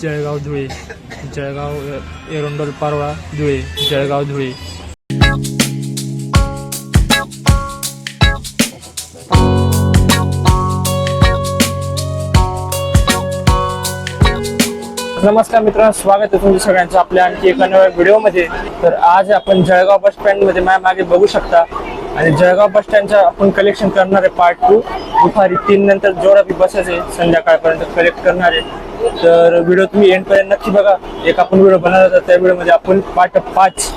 जळगाव धुळे जळगाव ए- एरोंडोल पारोळा धुळे जळगाव धुळे नमस्कार मित्रांनो स्वागत आहे तुमच्या सगळ्यांचं आपल्या आणखी एका नव्या व्हिडिओमध्ये. तर आज आपण जळगाव बस स्टँडमध्ये माझ्या मागे बघू शकता. आणि जळगाव बस स्टँडचं आपण कलेक्शन करणार आहे पार्ट टू दुपारी तीन नंतर जोराबी बसेस आहे संध्याकाळपर्यंत कलेक्ट करणार आहे. तर व्हिडिओ तुम्ही एंडपर्यंत नक्की बघा. एक आपण व्हिडिओ बनवला होता त्या व्हिडिओमध्ये आपण पार्ट पाच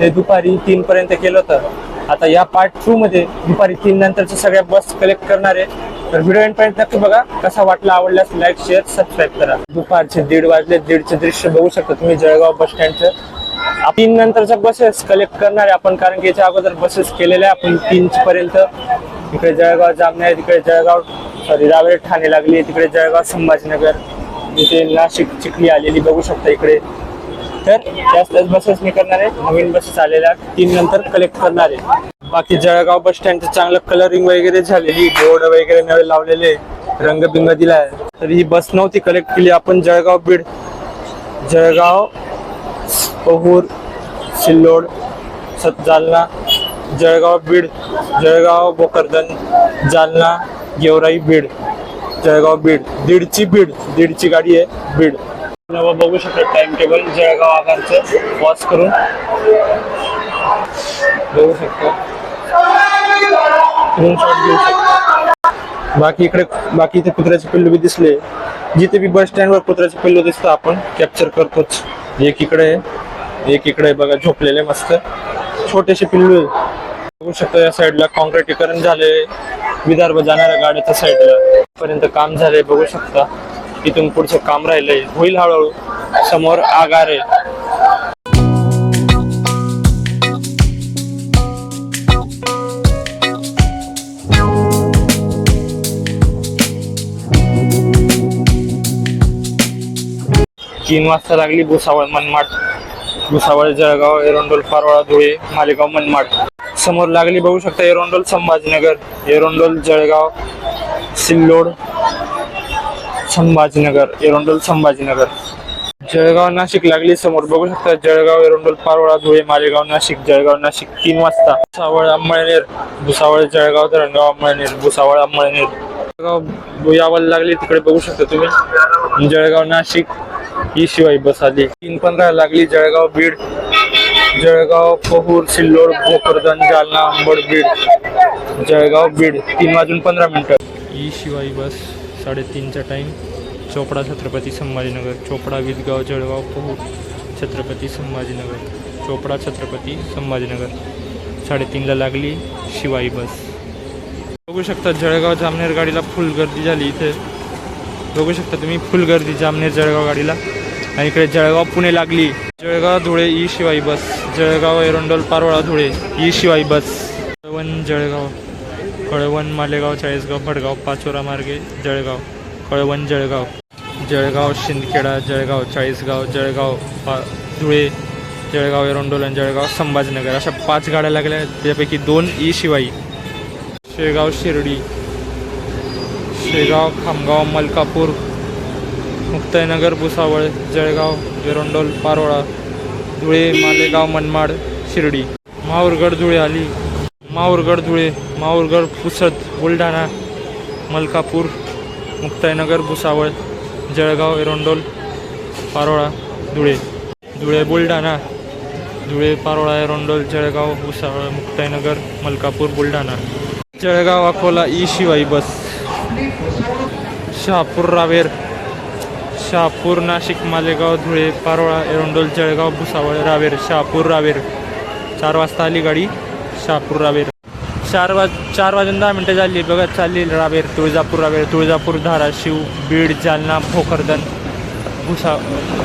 ते दुपारी तीनपर्यंत केलं होतं. आता या पार्ट टू मध्ये दुपारी तीन नंतरच्या सगळ्या बस कलेक्ट करणार आहे. तर व्हिडिओ एंड पर्यंत नक्की बघा. कसा वाटला आवडल्यास लाईक शेअर सबस्क्राईब करा. दुपारचे दीड वाजले दीडचे दृश्य बघू शकता तुम्ही जळगाव बस स्टँडचं तीन नंतरच्या बसेस कलेक्ट करणार आहे आपण कारण की याच्या अगोदर बसेस केलेल्या आपण तीन पर्यंत इकडे जळगाव जामनेर तिकडे जळगाव सॉरी रावेर ठाणे लागली तिकडे जळगाव संभाजीनगर. इथे नाशिक चिखली आलेली बघू शकता इकडे. तर जास्त बसेस मी करणार आहे. नवीन बसेस आलेल्या तीन नंतर कलेक्ट करणार आहे. बाकी जळगाव बस स्टँडचं चांगलं कलरिंग वगैरे झालेली बोर्ड वगैरे नवे लावलेले रंगबिंग दिलाय. तर ही बस नव्हती कलेक्ट केली. आपण जळगाव बीड जळगाव पहूर सिल्लोड सत जालना जळगाव बीड जळगाव भोकरदन जालना गेवराई बीड जळगाव बीड. दीडची बीड. दीडची गाडी आहे बीड. बघू शकतो टाइम टेबल जळगाव आगारचं वॉच करून. बघू शकतो. स्क्रीनशॉट घेऊ बाकी इकडे बाकी इथे कुत्र्याचे पिल्लू बी दिसले. जिथे बी बस स्टँडवर कुत्र्याचे पिल्लू दिसतं आपण कॅप्चर करतोच. एक इकडे एक इकडे बघा झोपलेले मस्त. छोटेसे पिल्लू आहे बघू शकता या साईडला कॉन्क्रिटीकरण झाले. विदर्भ जाणाऱ्या गाड्याच्या साईडला पर्यंत काम झाले बघू शकता. इथून पुढचं काम राहिलंय. होईल हळूहळू. समोर आगार आहे. तीन वाजता लागली भुसावळ मनमाड. भुसावळ जळगाव एरोंडोल पारोळा धुळे मालेगाव मनमाड. समोर लागली बघू शकता एरोंडोल संभाजीनगर. एरोंडोल जळगाव सिल्लोड संभाजीनगर. एरोंडोल संभाजीनगर. जळगाव नाशिक लागली समोर. बघू शकता जळगाव एरोंडोल पारोळा धुळे मालेगाव नाशिक. जळगाव नाशिक तीन वाजता. भुसावळ अंमळनेर भुसावळ जळगाव धरणगाव अंमळनेर भुसावळ अंमळनेर जळगाव यावल लागली तिकडे बघू शकता तुम्ही. जळगाव नाशिक. ही शिवाय बस आली. तीन पंधरा लागली जळगाव बीड. जळगाव पहूर सिल्लोड भोकरदन जालना अंबड बीड. जळगाव बीड. तीन वाजून पंधरा मिनिटं. ही शिवाई बस साडेतीनचा टाईम चोपडा छत्रपती संभाजीनगर. चोपडा विदगाव जळगाव पहूर छत्रपती संभाजीनगर. चोपडा छत्रपती संभाजीनगर. साडेतीनला लागली शिवाई बस. बघू शकता जळगाव जामनेर गाडीला फुल गर्दी झाली इथे. बघू शकता तुम्ही फुल गर्दी जामनेर जळगाव गाडीला. आणि इकडे जळगाव पुणे लागली. Jalgaon Dhule E Shivai bus. Jalgaon Erandol Parola Dhule E Shivai bus. Kalwan Jalgaon. Kalwan Malegaon Chalisgaon Bhadgaon Pachora मार्गे जळगाव. कळवण जळगाव. जळगाव शिंदखेडा जळगाव चाळीसगाव जळगाव पा धुळे जळगाव एरोंडोल आणि जळगाव संभाजीनगर. अशा पाच गाड्या लागल्या. त्यापैकी दोन ई शिवाई. शेगाव शिर्डी. शेगाव खामगाव मलकापूर मुक्ताईनगर भुसावळ जळगाव विरोंडोल पारोळा धुळे मालेगाव मनमाड शिर्डी माहूरगड धुळे आली Mahurgad Dhule Mahurgad Pusad Buldhana Malkapur Muktainagar Bhusawal Jalgaon Erandol Parola Dhule Dhule Buldhana Dhule Parola Erandol Jalgaon Bhusawal Muktainagar Malkapur Buldhana. Jalgaon Akola E Shivai bus. Shahapur Raver Shahapur Nashik Malegaon Dhule Parola Erandol Jalgaon Bhusawal Raver Shahapur Raver. चार वाजता आली गाडी शहापूर रावेर. चार वाज चार वाजून दहा मिनटं झाली बघा चालली रावेर तुळजापूर रावेर. तुळजापूर धाराशिव बीड जालना भोकरदन भुसा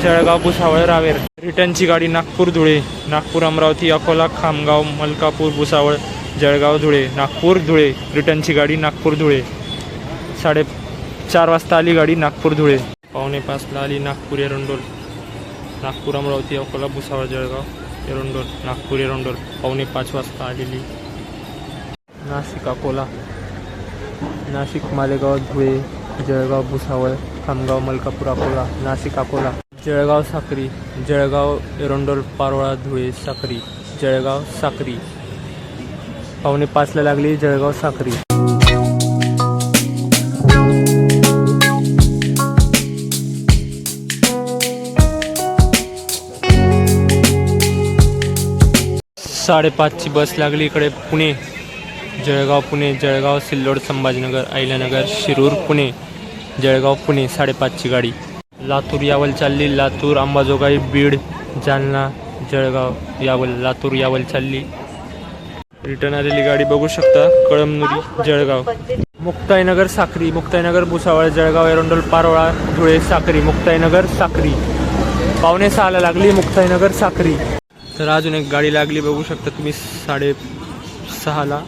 जळगाव भुसावळ रावेर. रिटर्नची गाडी नागपूर धुळे. नागपूर अमरावती अकोला खामगाव मलकापूर भुसावळ जळगाव धुळे. नागपूर धुळे. रिटर्नची गाडी नागपूर धुळे. साडे चार वाजता आली गाडी नागपूर धुळे. पावणे पाचला आली नागपूर एरंडोल नागपूर अमरावती अकोला भुसावळ जळगाव एरंडोल नागपूर एरंडोल पावणे पाच वाजता आलेली. नाशिक अकोला. नाशिक मालेगाव धुळे जळगाव भुसावळ खामगाव मलकापूर अकोला नाशिक अकोला. जळगाव साक्री जळगाव एरंडोल पारोळा धुळे साक्री जळगाव साक्री. पावणे पाचला लागली जळगाव साक्री. साडेपाचची बस लागली इकडे पुणे जळगाव पुणे जळगाव सिल्लोड संभाजीनगर अहिल्यानगर शिरूर पुणे जळगाव पुणे साडेपाचची गाडी. लातूर यावल चालली लातूर अंबाजोगाई बीड जालना जळगाव यावल लातूर यावल चालली. रिटर्न आलेली गाडी बघू शकता कळमनुरी जळगाव. मुक्ताईनगर साक्री. मुक्ताईनगर भुसावळ जळगाव एरोंडोल पारोळा धुळे साक्री. मुक्ताईनगर साक्री. पावणे सहाला लागली मुक्ताईनगर साक्री. तर अजून एक गाडी लागली बघू शकता तुम्ही साडे सहाला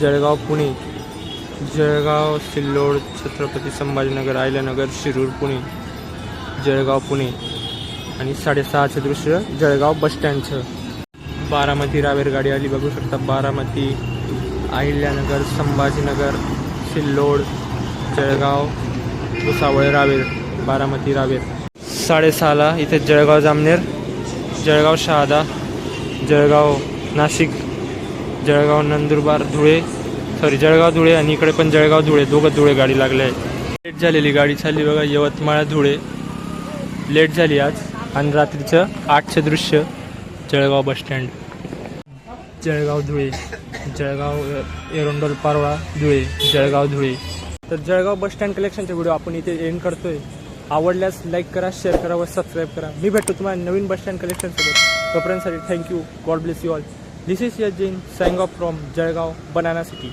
जळगाव पुणे. जळगाव सिल्लोड छत्रपती संभाजीनगर आयल्यानगर शिरूर पुणे. जळगाव पुणे. आणि साडेसहाचं दृश्य जळगाव बसस्टँडचं बारामती रावेर गाडी आली बघू शकता. बारामती अहिल्यानगर संभाजीनगर सिल्लोड जळगाव भुसावळ रावेर. बारामती रावेर. साडेसहाला इथे जळगाव जामनेर जळगाव शहादा. जळगाव नाशिक जळगाव नंदुरबार धुळे सॉरी जळगाव धुळे आणि इकडे पण जळगाव धुळे दोघं धुळे गाडी लागले आहे लेट झालेली गाडी चालली बघा यवतमाळ धुळे. लेट झाली आज आणि रात्रीचं आठचं दृश्य जळगाव बसस्टँड जळगाव धुळे. जळगाव एरोंडोल पारोळा धुळे. जळगाव धुळे. तर जळगाव बसस्टँड कलेक्शनचा व्हिडिओ आपण इथे एंड करतोय. आवडल्यास लाईक करा शेअर करा व सबस्क्राईब करा. मी भेटतो तुम्हाला नवीन bus stand So friends, thank you. God bless you all. This is Yajin signing off from Jargaon, Banana City.